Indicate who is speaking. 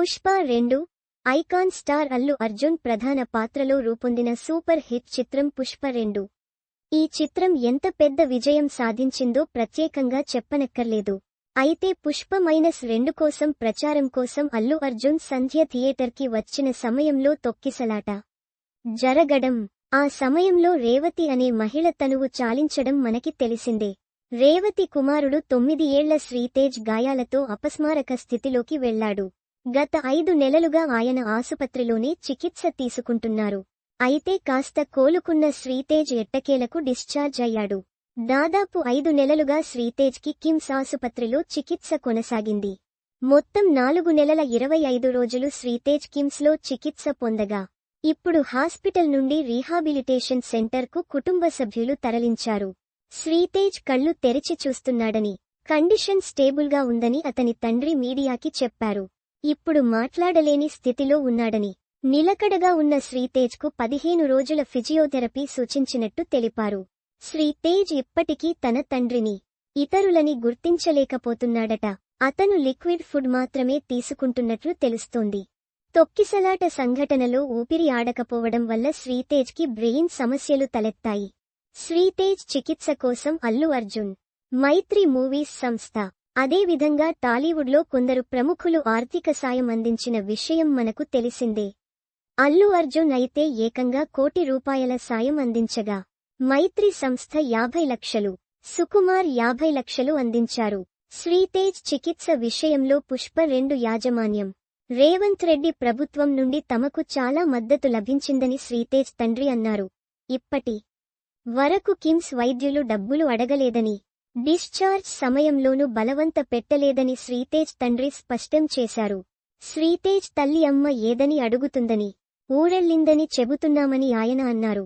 Speaker 1: పుష్ప రెండు icon star Allu Arjun ప్రధాన పాత్రలో రూపొందిన సూపర్ హిట్ చిత్రం పుష్ప రెండు. ఈ చిత్రం ఎంత పెద్ద విజయం సాధించిందో ప్రత్యేకంగా చెప్పనక్కర్లేదు. అయితే పుష్ప మైనస్ రెండు కోసం ప్రచారం కోసం అల్లు అర్జున్ సంధ్య థియేటర్కి వచ్చిన సమయంలో తొక్కిసలాట. జరగడం ఆ సమయంలో రేవతి అనే మహిళ తనువు చాలించడం మనకి తెలిసిందే. రేవతి కుమారుడు తొమ్మిది ఏళ్ళ శ్రీతేజ్ గాయాలతో అపస్మారక స్థితిలోకి వెళ్ళాడు. గత ఐదు నెలలుగా ఆయన ఆసుపత్రిలోనే చికిత్స తీసుకుంటున్నారు. అయితే కాస్త కోలుకున్న శ్రీతేజ్ ఎట్టకేలకు డిశ్చార్జ్ అయ్యాడు. దాదాపు ఐదు నెలలుగా శ్రీతేజ్కి కిమ్స్ ఆసుపత్రిలో చికిత్స కొనసాగింది. మొత్తం నాలుగు నెలల ఇరవై ఐదు రోజులు శ్రీతేజ్ కిమ్స్లో చికిత్స పొందగా ఇప్పుడు హాస్పిటల్ నుండి రీహాబిలిటేషన్ సెంటర్కు కుటుంబ సభ్యులు తరలించారు. శ్రీతేజ్ కళ్ళు తెరిచి చూస్తున్నాడని కండిషన్ స్టేబుల్గా ఉందని అతని తండ్రి మీడియాకి చెప్పారు. ఇప్పుడు మాట్లాడలేని స్థితిలో ఉన్నాడని. నిలకడగా ఉన్న శ్రీతేజ్కు పదిహేను రోజుల ఫిజియోథెరపీ సూచించినట్టు తెలిపారు. శ్రీతేజ్ ఇప్పటికీ తన తండ్రిని ఇతరులని గుర్తించలేకపోతున్నాడట. అతను లిక్విడ్ ఫుడ్ మాత్రమే తీసుకుంటున్నట్లు తెలుస్తోంది. తొక్కిసలాట సంఘటనలో ఊపిరి ఆడకపోవడం వల్ల శ్రీతేజ్కి బ్రెయిన్ సమస్యలు తలెత్తాయి. శ్రీతేజ్ చికిత్స కోసం అల్లు అర్జున్ మైత్రి మూవీస్ సంస్థ అదేవిధంగా టాలీవుడ్లో కొందరు ప్రముఖులు ఆర్థిక సాయం అందించిన విషయం మనకు తెలిసిందే. అల్లు అర్జున్ అయితే ఏకంగా కోటి రూపాయల సాయం అందించగా మైత్రి సంస్థ యాభై లక్షలు సుకుమార్ యాభై లక్షలు అందించారు. శ్రీతేజ్ చికిత్స విషయంలో పుష్ప రెండు యాజమాన్యం. రేవంత్ రెడ్డి ప్రభుత్వం నుండి తమకు చాలా మద్దతు లభించిందని శ్రీతేజ్ తండ్రి అన్నారు. ఇప్పటి వరకు కిమ్స్ వైద్యులు డబ్బులు అడగలేదని డిశ్చార్జ్ సమయంలోనూ బలవంత పెట్టలేదని శ్రీతేజ్ తండ్రి స్పష్టం చేశారు. శ్రీతేజ్ తల్లి అమ్మ ఏదని అడుగుతుందని ఊరెళ్ళిందని చెబుతున్నామని ఆయన అన్నారు.